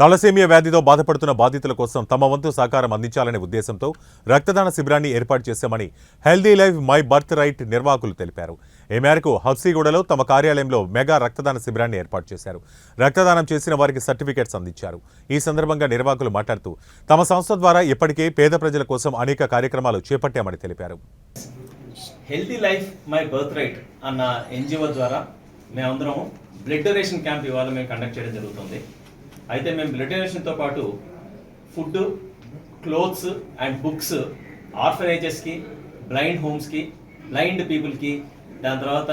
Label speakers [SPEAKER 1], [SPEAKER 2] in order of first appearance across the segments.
[SPEAKER 1] Thalassemia వ్యాధితో బాధపడుతున్న బాధితుల కోసం తమ వంతు సహకారం అందించాలనే ఉద్దేశంతో రక్తదాన శిబిరాన్ని ఏర్పాటు చేశామని healthy life my birth right నిర్వాహకులు తెలిపారు. ఈ మేరకు హబ్సీగూడలో తమ కార్యాలయంలో మెగా రక్తదాన శిబిరాన్ని ఏర్పాటు చేశారు. రక్తదానం చేసిన వారికి సర్టిఫికేట్స్ అందించారు. ఈ సందర్భంగా నిర్వాహకులు మాట్లాడుతూ తమ సంస్థ ద్వారా ఇప్పటికే పేద ప్రజల కోసం అనేక కార్యక్రమాలు చేపట్టామని తెలిపారు.
[SPEAKER 2] Healthy life my birth right అన్న ఎన్జిఓ ద్వారా మేమందరం బ్లడ్ డొనేషన్ క్యాంప్ ఇవాళ మేము కండక్ట్ చేయడం జరుగుతుంది. అయితే మేము బ్లడ్ డొనేషన్తో పాటు ఫుడ్ క్లోత్స్ అండ్ బుక్స్ ఆర్ఫనైజెస్కి బ్లైండ్ హోమ్స్కి బ్లైండ్ పీపుల్కి దాని తర్వాత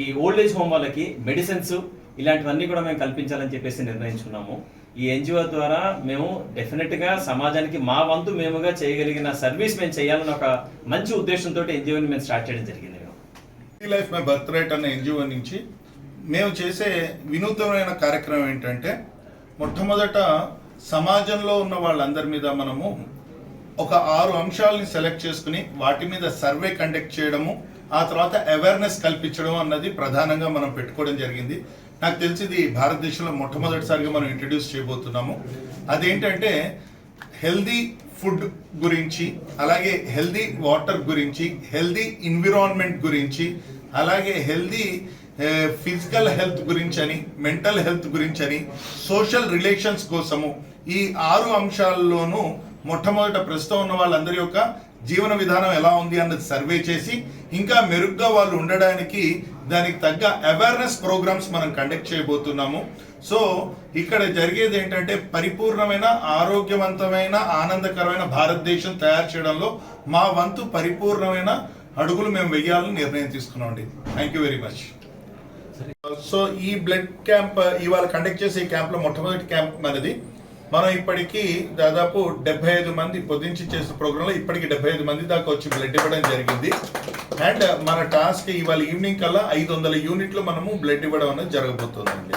[SPEAKER 2] ఈ ఓల్డ్ ఏజ్ హోమ్ వాళ్ళకి మెడిసిన్స్ ఇలాంటివన్నీ కూడా మేము కల్పించాలని చెప్పేసి నిర్ణయించుకున్నాము. ఈ ఎన్జిఓ ద్వారా మేము డెఫినెట్గా సమాజానికి మా వంతు మేముగా చేయగలిగిన సర్వీస్ మేము చేయాలని ఒక మంచి ఉద్దేశంతో ఎన్జిఓని మేము స్టార్ట్ చేయడం జరిగింది.
[SPEAKER 3] లైఫ్ మై బర్త్ రైట్ అన్న ఎన్జిఓ నుంచి మేము చేసే వినూత్నమైన కార్యక్రమం ఏంటంటే మొట్టమొదట సమాజంలో ఉన్న వాళ్ళందరి మీద మనము ఒక ఆరు అంశాలని సెలెక్ట్ చేసుకుని వాటి మీద సర్వే కండక్ట్ చేయడము ఆ తర్వాత అవేర్నెస్ కల్పించడం అన్నది ప్రధానంగా మనం పెట్టుకోవడం జరిగింది. నాకు తెలిసి ఇది భారతదేశంలో మొట్టమొదటిసారిగా మనం ఇంట్రడ్యూస్ చేయబోతున్నాము. అదేంటంటే హెల్దీ ఫుడ్ గురించి అలాగే హెల్దీ వాటర్ గురించి హెల్దీ ఎన్విరాన్మెంట్ గురించి అలాగే హెల్దీ ఫిజికల్ హెల్త్ గురించి అని మెంటల్ హెల్త్ గురించి అని సోషల్ రిలేషన్స్ కోసము ఈ ఆరు అంశాల్లోనూ మొట్టమొదట ప్రస్తుతం ఉన్న వాళ్ళందరి యొక్క జీవన విధానం ఎలా ఉంది అన్నది సర్వే చేసి ఇంకా మెరుగ్గా వాళ్ళు ఉండడానికి దానికి తగ్గ అవేర్నెస్ ప్రోగ్రామ్స్ మనం కండక్ట్ చేయబోతున్నాము. సో ఇక్కడ జరిగేది ఏంటంటే పరిపూర్ణమైన ఆరోగ్యవంతమైన ఆనందకరమైన భారతదేశం తయారు చేయడంలో మా వంతు పరిపూర్ణమైన అడుగులు మేము వెయ్యాలని నిర్ణయం తీసుకున్నాం అండి thank you very much so ఈ బ్లడ్ క్యాంప్ ఇవాళ కండక్ట్ చేసే ఈ క్యాంప్లో మొట్టమొదటి క్యాంప్ మనది. మనం ఇప్పటికీ దాదాపు డెబ్బై ఐదు మంది పొద్దుంచి చేసిన ప్రోగ్రామ్లో ఇప్పటికి డెబ్బై ఐదు మంది దాకా వచ్చి బ్లడ్ ఇవ్వడం జరిగింది. అండ్ మన టాస్క్ ఇవాళ ఈవినింగ్ కల్లా ఐదు వందల యూనిట్లు మనము బ్లడ్ ఇవ్వడం అనేది జరగబోతుందండి.